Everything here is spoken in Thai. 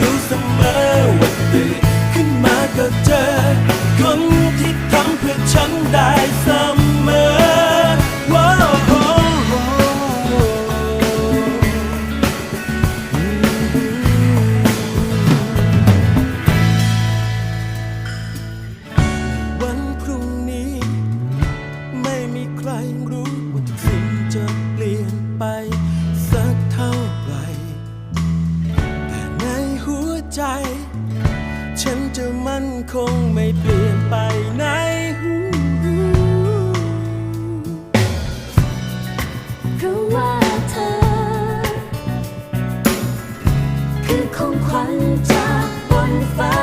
รู้เสมอวันตื่นขึ้นมาก็เจอ คนที่ทำเพื่อฉันได้เสมอว้าววันพรุ่งนี้ ไม่มีใครรู้ว่าสิ่ง ใจ ฉันจะมั่นคงไม่เปลี่ยนไปไหนเพราะว่าเธอ คือของขวัญจากบนฟ้า